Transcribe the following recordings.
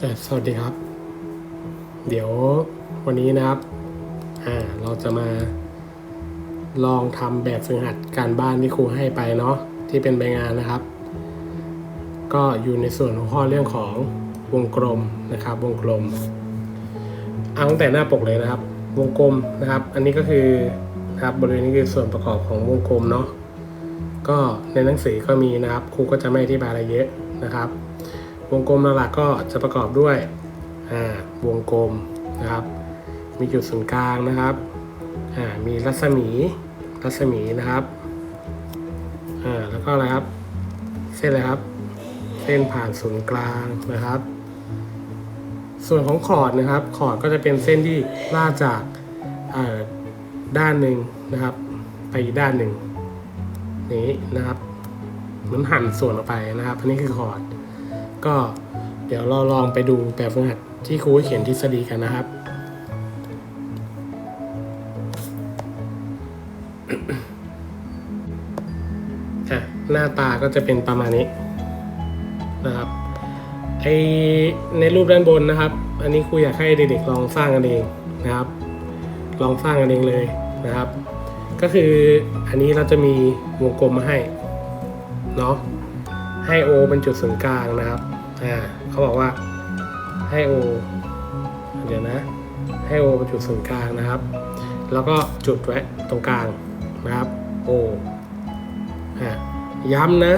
สวัสดีครับ เดี๋ยววันนี้นะครับ อ่า เราจะมา ลองทำแบบฝึกหัดการบ้านที่ครูให้ไปเนาะที่เป็นใบงานนะครับ ก็อยู่ในส่วนของข้อเรื่องของวงกลมนะครับ วงกลม เอาตั้งแต่หน้าปกเลยนะครับ วงกลมนะครับ อันนี้ก็คือนะครับบริเวณนี้คือส่วนประกอบของวงกลมเนาะก็ในหนังสือก็มีนะครับครูก็จะไม่อธิบายอะไรเยอะนะครับ วงกลมหลักๆก็จะประกอบด้วยวงกลมนะครับ มีจุดศูนย์กลางนะครับมีรัศมีรัศมีนะครับแล้วก็อะไรครับ เส้นอะไรครับ เส้นผ่านศูนย์กลางนะครับ ส่วนของขอดนะครับ ขอดก็จะเป็นเส้นที่ลากจากด้านหนึ่งนะครับ ไปอีกด้านหนึ่งนี้นะครับ เหมือนหั่นส่วนออกไปนะครับอันนี้คือขอด ก็เดี๋ยวเราลองไปดูแบบฝึกหัดที่ครูเขียนทฤษฎีกันนะครับอะหน้าตาก็จะเป็นประมาณนี้นะครับไอในรูปด้านบนนะครับ อันนี้ครูอยากให้เด็กๆลองสร้างกันเองนะครับ ลองสร้างกันเองเลยนะครับ ก็คืออันนี้เราจะมีวงกลมมาให้เนาะให้ O เป็นจุดศูนย์กลางนะครับ อ่าเขาบอกว่าให้ O เดี๋ยวนะ ให้ O เป็นจุดศูนย์กลางนะครับ แล้วก็จุดไว้ตรงกลางนะครับ O อ่าย้ำนะ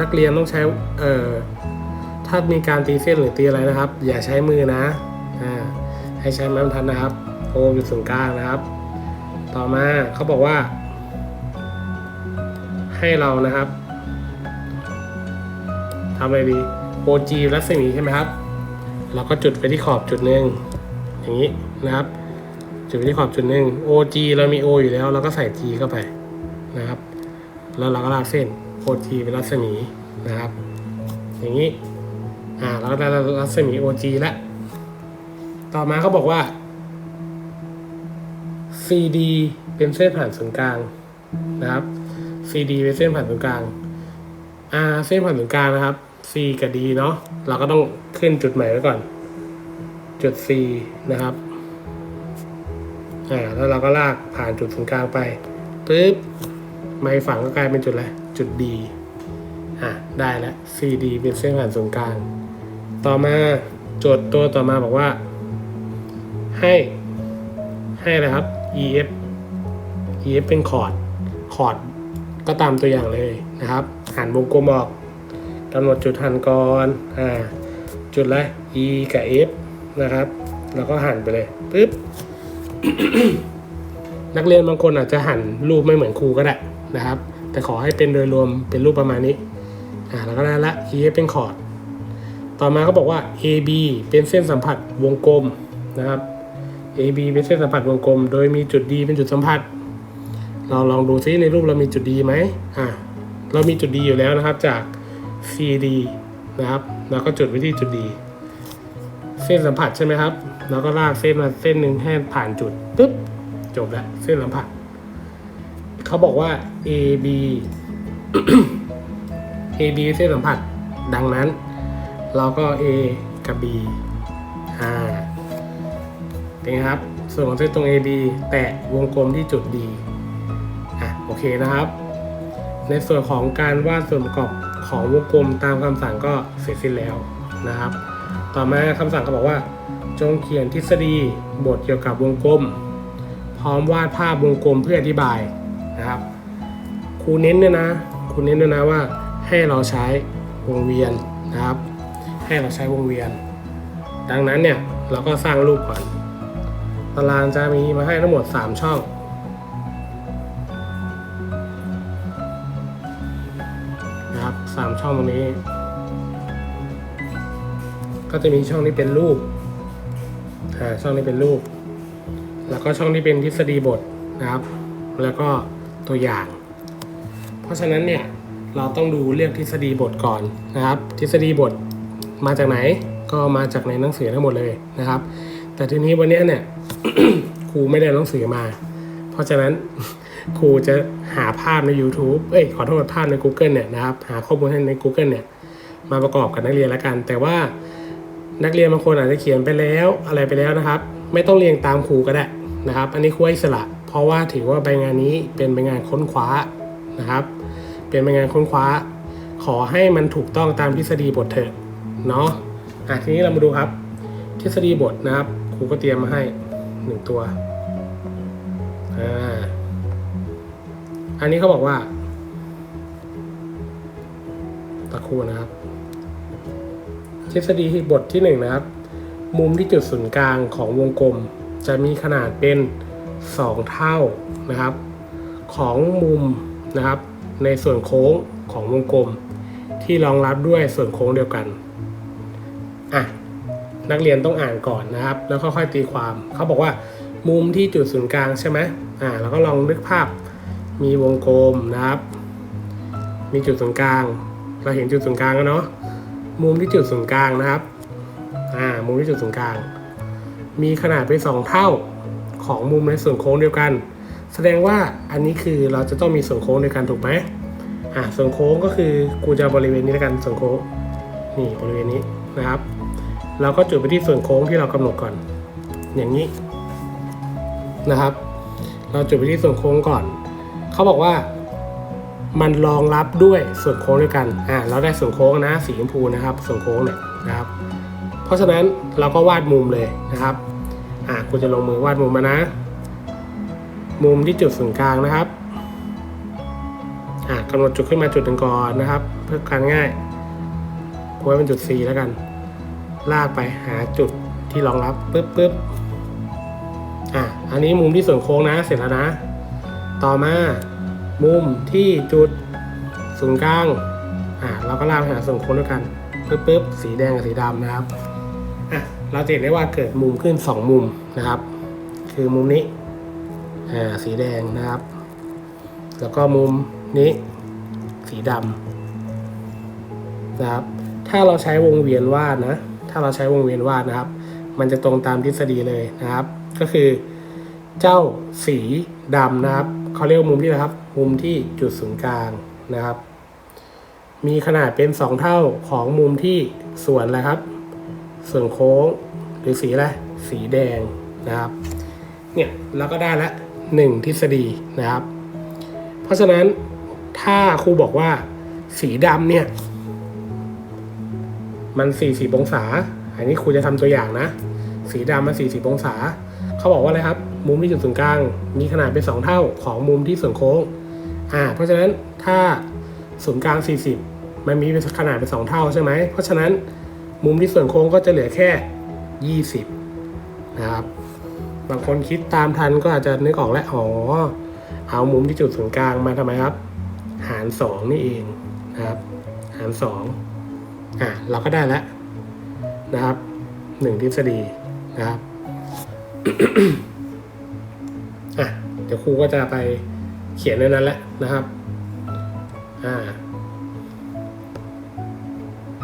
นักเรียนต้องใช้เอ่อถ้ามีการตีเส้นหรือตีอะไรนะครับ อย่าใช้มือนะอ่าให้ใช้ไม้บรรทัดนะครับ O จุดศูนย์กลางนะครับ ต่อมาเขาบอกว่า ให้เรานะครับทำอะไรดี OG รัศมีใช่ไหมครับ เราก็จุดไปที่ขอบจุดหนึ่งอย่างนี้นะครับ จุดไปที่ขอบจุดหนึ่ง OG เรามี O อยู่แล้วเราก็ใส่ G เข้าไปนะครับ แล้วเราก็ลากเส้น OG เป็นรัศมีนะครับ อย่างนี้อ่าเราก็ได้รัศมี OG แล้วต่อมาเขาบอกว่า CD เป็นเส้นผ่านศูนย์กลางนะครับ CD เป็นเส้นผ่านศูนย์กลางอ่าเส้นผ่านศูนย์กลางนะครับ C กับ D เนาะเราก็ต้องขึ้นจุดใหม่ไว้ก่อน จุด C นะครับอ่าแล้วเราก็ลากผ่านจุดศูนย์กลางไปปึ๊บไม้ฝังก็กลายเป็นจุดอะไรจุด D อะได้แล้ว CD เป็นเส้นผ่านศูนย์กลาง ต่อมาโจทย์ตัวต่อมาบอกว่า ให้ให้อะไรครับ EF EF เป็นคอร์ดคอร์ดก็ตามตัวอย่างเลยนะครับ หันวงกลมออก กำหนดจุดหันก่อนอ่าจุดอะไร e กับ f นะครับ แล้วก็หันไปเลยปึ๊บนักเรียนบางคนอาจจะหันรูปไม่เหมือนครูก็ได้นะครับ แต่ขอให้เป็นโดยรวมเป็นรูปประมาณนี้อ่าแล้วก็ได้ละ e f เป็นคอร์ดต่อมาเขาบอกว่า AB เป็นเส้นสัมผัสวงกลมนะครับ AB เป็นเส้นสัมผัสวงกลม โดยมีจุด D เป็นจุดสัมผัส เราลองดูซิในรูปเรามีจุดดีไหมอ่าเรามีจุดดีอยู่แล้วนะครับ จาก CD นะครับ แล้วก็จุดไว้ที่จุดดีเส้นสัมผัสใช่ไหมครับ แล้วก็ลากเส้นมาเส้นหนึ่งให้ผ่านจุดปุ๊บจบแล้วเส้นสัมผัส เขาบอกว่า AB AB เส้นสัมผัสดังนั้น เราก็ A กับ B อ่าเป็นไงครับ ส่วนของเส้นตรง AB แตะวงกลมที่จุด D อะโอเคนะครับ ในส่วนของการวาดส่วนประกอบ ของวงกลมตามคำสั่งก็เสร็จสิ้นแล้วนะครับ ต่อมาคำสั่งก็บอกว่า จงเขียนทฤษฎีบทเกี่ยวกับวงกลม พร้อมวาดภาพวงกลมเพื่ออธิบายนะครับครูเน้นเนี่ยนะครูเน้นด้วยนะว่าให้เราใช้วงเวียนนะครับ ให้เราใช้วงเวียน ดังนั้นเนี่ยเราก็สร้างรูปก่อนตารางจะมีมาให้ทั้งหมด 3 ช่อง สามช่องตรงนี้ ก็จะมีช่องที่เป็นรูปอ่าช่องนี้เป็นรูป แล้วก็ช่องที่เป็นทฤษฎีบทนะครับ แล้วก็ตัวอย่าง เพราะฉะนั้นเนี่ยเราต้องดูเรื่องทฤษฎีบทก่อนนะครับ ทฤษฎีบทมาจากไหนก็มาจากในหนังสือทั้งหมดเลยนะครับ แต่ทีนี้วันนี้เนี่ยครูไม่ได้หนังสือมา เพราะฉะนั้น ครูจะหาภาพใน YouTube เอ้ยขอโทษภาพใน Google เนี่ยนะครับ หาข้อมูลให้ใน Google เนี่ยมาประกอบกับนักเรียนแล้วกัน แต่ว่านักเรียนบางคนอาจจะเขียนไปแล้วอะไรไปแล้วนะครับ ไม่ต้องเรียงตามครูก็ได้นะครับ อันนี้ครูอิสระ เพราะว่าถือว่าใบงานนี้เป็นใบงานค้นคว้านะครับ เป็นใบงานค้นคว้า ขอให้มันถูกต้องตามทฤษฎีบทเถอะเนาะอะทีนี้เรามาดูครับ ทฤษฎีบทนะครับครูก็เตรียมมาให้หนึ่งตัวอ่า อันนี้เขาบอกว่าตะครู่นะครับ ทฤษฎีบทที่หนึ่งนะครับ มุมที่จุดศูนย์กลางของวงกลม จะมีขนาดเป็น 2 เท่านะครับ ของมุมนะครับ ในส่วนโค้งของวงกลม ที่รองรับด้วยส่วนโค้งเดียวกันอะนักเรียนต้องอ่านก่อนนะครับ แล้วค่อยๆตีความเขาบอกว่า มุมที่จุดศูนย์กลางใช่ไหมอ่าเราก็ลองนึกภาพ มีวงกลมนะครับ มีจุดศูนย์กลาง เราเห็นจุดศูนย์กลางแล้วเนาะ มุมที่จุดศูนย์กลางนะครับ อ่า มุมที่จุดศูนย์กลาง มีขนาดเป็นสองเท่าของมุมในส่วนโค้งเดียวกัน แสดงว่าอันนี้คือเราจะต้องมีส่วนโค้งเดียวกันถูกไหมอ่า ส่วนโค้งก็คือกูจะบริเวณนี้แล้วกัน ส่วนโค้ง นี่บริเวณนี้นะครับ เราก็จุดไปที่ส่วนโค้งที่เรากำหนดก่อน อย่างนี้นะครับ เราจุดไปที่ส่วนโค้งก่อน เขาบอกว่ามันรองรับด้วยส่วนโค้งด้วยกัน อ่า เราได้ส่วนโค้งนะ สีชมพูนะครับ ส่วนโค้งเนี่ยนะครับ เพราะฉะนั้นเราก็วาดมุมเลยนะครับ อ่าคุณจะลงมือวาดมุมมานะ มุมที่จุดศูนย์กลางนะครับ อ่ากำหนดจุดขึ้นมาจุดหนึ่งก่อนนะครับ เพื่อการง่ายกูไว้เป็นจุด C แล้วกัน ลากไปหาจุดที่รองรับปึ๊บปึ๊บอะอันนี้มุมที่ส่วนโค้งนะ เสร็จแล้วนะ ต่อมา มุมที่จุดศูนย์กลางอะเราก็ลากไปหาส่วนโค้งด้วยกันปึ๊บปึ๊บสีแดงกับสีดำนะครับอะเราจะเห็นได้ว่าเกิดมุมขึ้น 2 มุมนะครับ คือมุมนี้อ่าสีแดงนะครับ แล้วก็มุมนี้ สีดำนะครับ ถ้าเราใช้วงเวียนวาดนะ ถ้าเราใช้วงเวียนวาดนะครับ มันจะตรงตามทฤษฎีเลยนะครับ ก็คือ เจ้าสีดำนะครับ เขาเรียกมุมที่นะครับ มุมที่จุดศูนย์กลางนะครับ มีขนาดเป็น 2 เท่าของมุมที่ส่วนอะไรครับ ส่วนโค้งหรือสีอะไรสีแดงนะครับ เนี่ยเราก็ได้ละหนึ่งทฤษฎีนะครับ เพราะฉะนั้นถ้าครูบอกว่า สีดำเนี่ย มัน40องศา อันนี้ครูจะทำตัวอย่างนะ สีดำมัน40องศา เขาบอกว่าอะไรครับ มุมที่จุดศูนย์กลาง มีขนาดเป็น 2 เท่าของมุมที่ส่วนโค้งอ่าเพราะฉะนั้นถ้าศูนย์กลาง 40 มันมีขนาดเป็น 2 เท่าใช่ไหมเพราะฉะนั้นมุมที่ส่วนโค้งก็จะเหลือแค่ 20 นะครับ บางคนคิดตามทันก็อาจจะนึกออกแล้วอ๋อเอามุมที่จุดศูนย์กลางมาทำไมครับ หาร 2 นี่เองนะครับหาร2อะเราก็ได้แล้วนะครับหนึ่งทฤษฎีนะครับ อะเดี๋ยวครูก็จะไปเขียนในนั้นแหละนะครับอ่า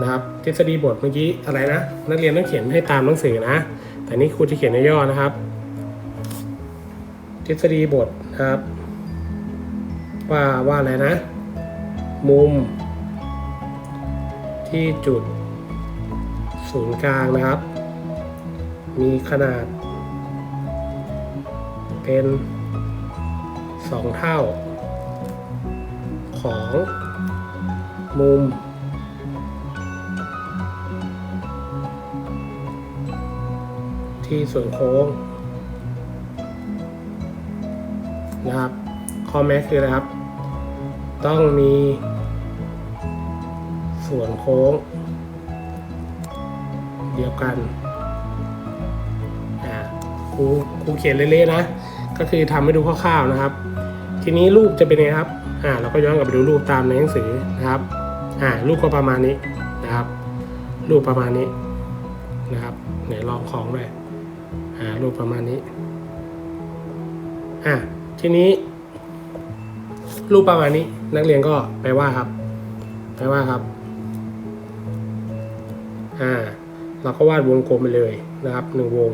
นะครับทฤษฎีบทเมื่อกี้อะไรนะนักเรียนต้องเขียนให้ตามหนังสือนะ แต่นี่ครูจะเขียนในย่อนะครับ ทฤษฎีบทนะครับ ว่าว่าอะไรนะ มุม ที่จุด ศูนย์กลางนะครับ มีขนาด เป็น 2 เท่า ของมุม ที่ส่วนโค้งนะครับ ข้อแม้คืออะไรครับ ต้องมี ส่วนโค้ง เดียวกันอ่าครูครูเขียนเละๆนะ ก็คือทำให้ดูคร่าวๆนะครับ ทีนี้รูปจะเป็นไงครับอ่าเราก็ย้อนกลับไปดูรูปตามในหนังสือนะครับอ่ารูปก็ประมาณนี้นะครับ รูปประมาณนี้นะครับไหนลองของด้วยอ่ารูปประมาณนี้อ่าทีนี้ รูปประมาณนี้นักเรียนก็ไปว่าครับ ไปว่าครับอ่าเราก็วาดวงกลมไปเลยนะครับหนึ่งวง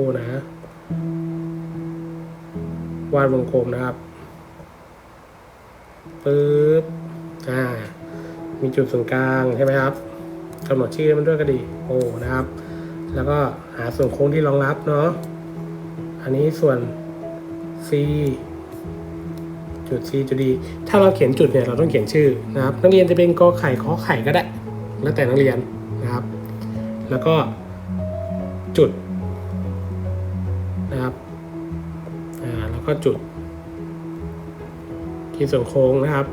คู่นะ วาดวงกลมนะครับปึ๊บอ่า มีจุดศูนย์กลางใช่ไหมครับกำหนดชื่อมันด้วยก็ดีโอนะครับ แล้วก็หาส่วนโค้งที่รองรับเนาะอันนี้ส่วน c จุด c จุด d ถ้าเราเขียนจุดเนี่ยเราต้องเขียนชื่อนะครับ นักเรียนจะเป็นกอไข่ขอไข่ก็ได้ แล้วแต่นักเรียนนะครับ แล้วก็จุด ก็จุด ที่ส่วนโค้งนะครับ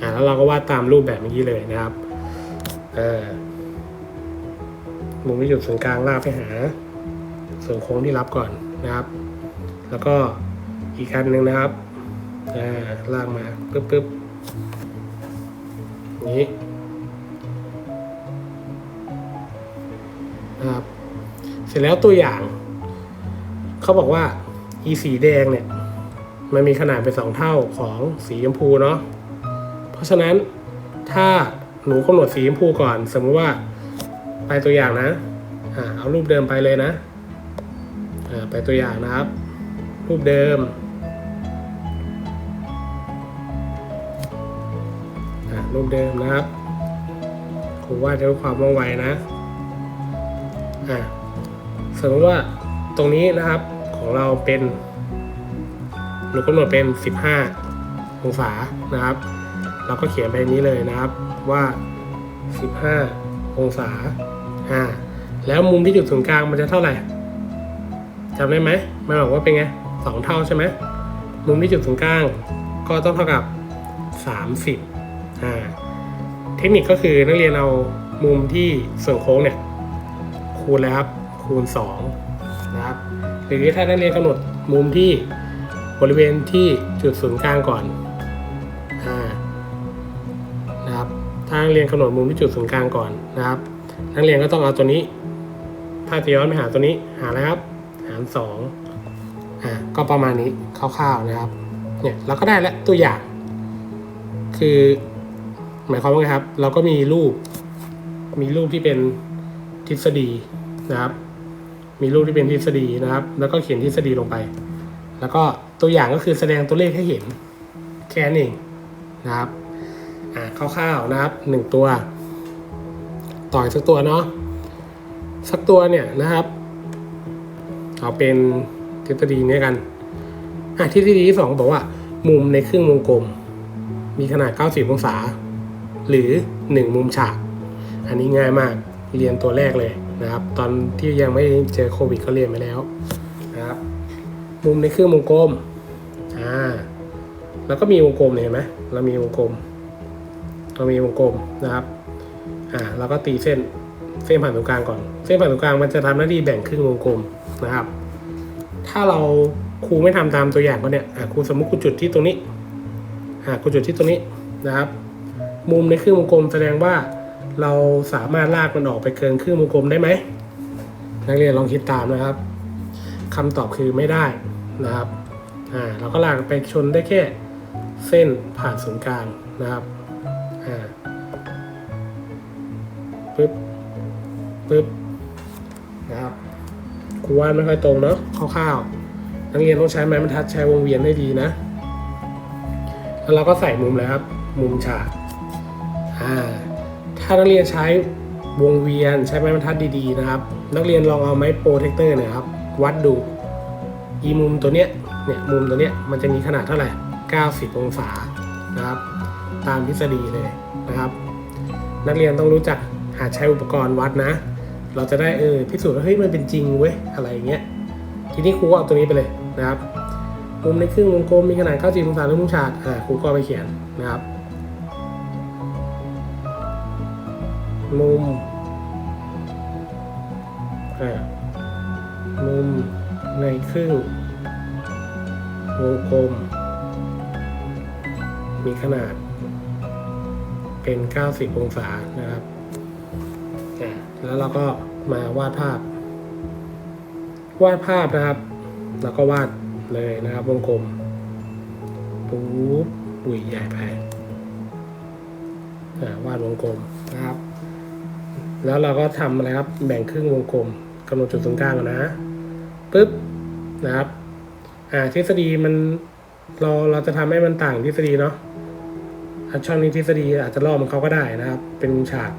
อ่าแล้วเราก็วาดตามรูปแบบเมื่อกี้เลยนะครับเออมุมที่จุดศูนย์กลางลากไปหา ส่วนโค้งที่รับก่อนนะครับ แล้วก็อีกอันหนึ่งนะครับอ่าลากมาปึ๊บปึ๊บนี้นะครับ เสร็จแล้วตัวอย่าง เขาบอกว่า อีสีแดงเนี่ยมันมีขนาดเป็นสองเท่าของสีชมพูเนาะเพราะฉะนั้นถ้าหนูกำหนดสีชมพูก่อน สมมติว่าไปตัวอย่างนะอ่าเอารูปเดิมไปเลยนะอ่าไปตัวอย่างนะครับ รูปเดิมอ่ารูปเดิมนะครับครูวาดด้วยความว่องไวนะอ่าสมมติว่าตรงนี้นะครับ ของเราเป็นหนูกำหนดเป็น 15 องศานะครับ เราก็เขียนไปนี้เลยนะครับว่า 15 องศาอ่าแล้วมุมที่จุดศูนย์กลางมันจะเท่าไหร่จำได้ไหมมันบอกว่าเป็นไงสองเท่าใช่ไหมมุมที่จุดศูนย์กลางก็ต้องเท่ากับ 30อ่าเทคนิคก็คือนักเรียนเอามุมที่ส่วนโค้งเนี่ยคูณเลยครับคูณ 2 นะครับ หรือถ้านักเรียนกำหนดมุมที่บริเวณที่จุดศูนย์กลางก่อนอนะครับถ้านักเรียนกำหนดมุมที่จุดศูนย์กลางก่อนนะครับ นักเรียนก็ต้องเอาตัวนี้ ถ้าจะย้อนไปหาตัวนี้หาอะไรครับ หารสองอ่าก็ประมาณนี้คร่าวๆนะครับเนี่ยเราก็ได้แล้วตัวอย่าง คือหมายความว่าไงครับ เราก็มีรูป มีรูปที่เป็นทฤษฎีนะครับ มีรูปที่เป็นทฤษฎีนะครับ แล้วก็เขียนทฤษฎีลงไป แล้วก็ตัวอย่างก็คือแสดงตัวเลขให้เห็นแค่นั้นเองนะครับอ่าคร่าวๆนะครับหนึ่งตัว ต่อยสักตัวเนาะสักตัวเนี่ยนะครับเอาเป็นทฤษฎีนี้กันอะทฤษฎีที่สองบอกว่า มุมในครึ่งวงกลม มีขนาด 90 องศา หรือ 1 มุมฉาก อันนี้ง่ายมากเรียนตัวแรกเลย นะครับ ตอนที่ยังไม่เจอโควิดก็เรียนไปแล้วนะครับ มุมในเครื่องวงกลมอ่าแล้วก็มีวงกลมเห็นไหมเรามีวงกลม เรามีวงกลมนะครับอ่าแล้วก็ตีเส้นเส้นผ่านตรงกลางก่อน เส้นผ่านตรงกลางมันจะทำหน้าที่แบ่งครึ่งวงกลมนะครับ ถ้าเราครูไม่ทำตามตัวอย่างก็เนี่ยอ่าครูสมมติครูจุดที่ตรงนี้อ่าครูจุดที่ตรงนี้นะครับ มุมในครึ่งวงกลมแสดงว่า เราสามารถลากมันออกไปเกินครึ่งวงกลมได้ไหม นักเรียนลองคิดตามนะครับคำตอบคือไม่ได้นะครับอ่าเราก็ลากไปชนได้แค่เส้นผ่านศูนย์กลางนะครับอ่าปึ๊บปึ๊บนะครับครูวาดไม่ค่อยตรงเนาะคร่าวๆนักเรียนต้องใช้ไม้บรรทัดใช้วงเวียนได้ดีนะ แล้วเราก็ใส่มุมเลยครับ มุมฉากอ่า ถ้านักเรียนใช้วงเวียนใช้ไม้บรรทัดดีๆนะครับ นักเรียนลองเอาไม้โปรเทคเตอร์เนี่ยครับ วัดดูอีมุมตัวเนี้ยเนี่ยมุมตัวเนี้ยมันจะมีขนาดเท่าไหร่ 90 องศานะครับ ตามทฤษฎีเลยนะครับ นักเรียนต้องรู้จักหาใช้อุปกรณ์วัดนะ เราจะได้เออพิสูจน์ว่าเฮ้ยมันเป็นจริงเว้ยอะไรอย่างเงี้ยทีนี้ครูก็เอาตัวนี้ไปเลยนะครับมุมในครึ่งวงกลมมีขนาด 90 องศาหรือมุมฉากอ่าครูก็ไปเขียนนะครับ มุมมุมในครึ่งวงกลม มีขนาด เป็น 90 องศานะครับ แล้วเราก็มาวาดภาพ วาดภาพนะครับ แล้วก็วาดเลยนะครับ วงกลมปุ๊บอุ้ยใหญ่ไปวาดวงกลมนะครับ แล้วเราก็ทำอะไรครับ แบ่งครึ่งวงกลมกำหนดจุดตรงกลางนะปึ๊บนะครับ อ่าทฤษฎีมันเราเราจะทำให้มันต่างทฤษฎีเนาะช่องนี้ทฤษฎีอาจจะล่อมันเขาก็ได้นะครับ เป็นฉาก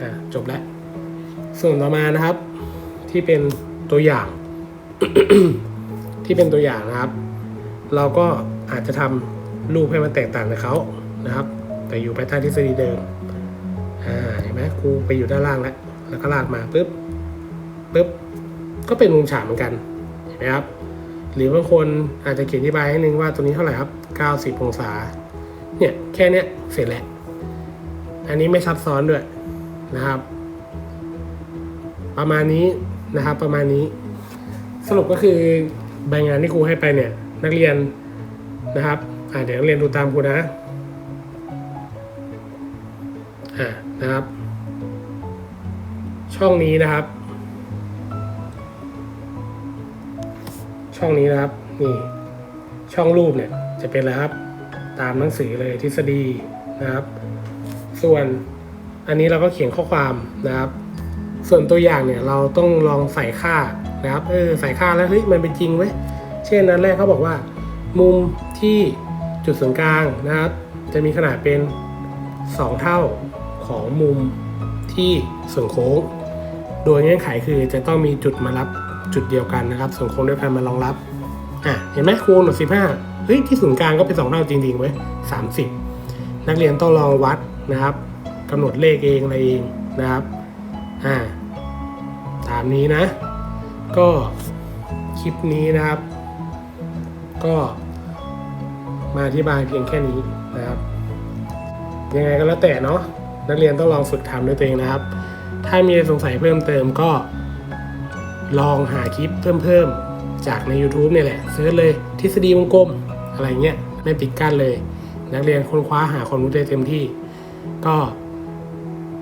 อ่าจบแล้ว ส่วนต่อมานะครับ ที่เป็นตัวอย่าง ที่เป็นตัวอย่างนะครับ เราก็อาจจะทำรูปให้มันแตกต่างกับเขานะครับ แต่อยู่ภายใต้ทฤษฎีเดิมอ่าเห็นไหมครูไปอยู่ด้านล่างแล้วแล้วก็ลากมาปุ๊บปุ๊บก็เป็นมุมฉากเหมือนกันเห็นไหมครับหรือบางคนอาจจะเขียนอธิบายให้นึงว่าตัวนี้เท่าไหร่ครับ 90 องศา เนี่ยแค่เนี้ยเสร็จแล้ว อันนี้ไม่ซับซ้อนด้วยนะครับ ประมาณนี้นะครับประมาณนี้ สรุปก็คือใบงานที่ครูให้ไปเนี่ยนักเรียนนะครับอ่าเดี๋ยวนักเรียนดูตามครูนะ อ่านะครับ ช่องนี้นะครับ ช่องนี้นะครับนี่ช่องรูปเนี่ยจะเป็นอะไรครับ ตามหนังสือเลยทฤษฎีนะครับ ส่วนอันนี้เราก็เขียนข้อความนะครับ ส่วนตัวอย่างเนี่ยเราต้องลองใส่ค่านะครับเออใส่ค่าแล้วเฮ้ยมันเป็นจริงเว้ยเช่นนั้นแรกเขาบอกว่า มุมที่จุดศูนย์กลางนะครับ จะมีขนาดเป็น 2 เท่า ของมุมที่ส่วนโค้ง โดยเงื่อนไขคือจะต้องมีจุดมารับจุดเดียวกันนะครับ ส่วนโค้งด้วยกันมารองรับอะเห็นไหมคูณหนึ่งสิบห้าเฮ้ยที่ศูนย์กลางก็เป็นสองเท่าจริงๆเว้ยสามสิบนักเรียนต้องลองวัดนะครับกำหนดเลขเองอะไรเองนะครับอ่าตามนี้นะ ก็คลิปนี้นะครับ ก็มาอธิบายเพียงแค่นี้นะครับ ยังไงก็แล้วแต่เนาะ นักเรียนต้องลองฝึกทำด้วยตัวเองนะครับ ถ้ามีสงสัยเพิ่มเติมก็ ลองหาคลิปเพิ่มๆ จากใน YouTube เนี่ยแหละเซิร์ชเลยทฤษฎีวงกลมอะไรเงี้ยไม่ปิดกั้นเลย นักเรียนค้นคว้าหาความรู้ได้เต็มที่ ก็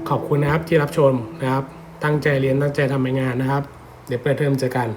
ขอบคุณนะครับที่รับชมนะครับ ตั้งใจเรียนตั้งใจทำงานนะครับ เดี๋ยวเปิดเทอมเจอกัน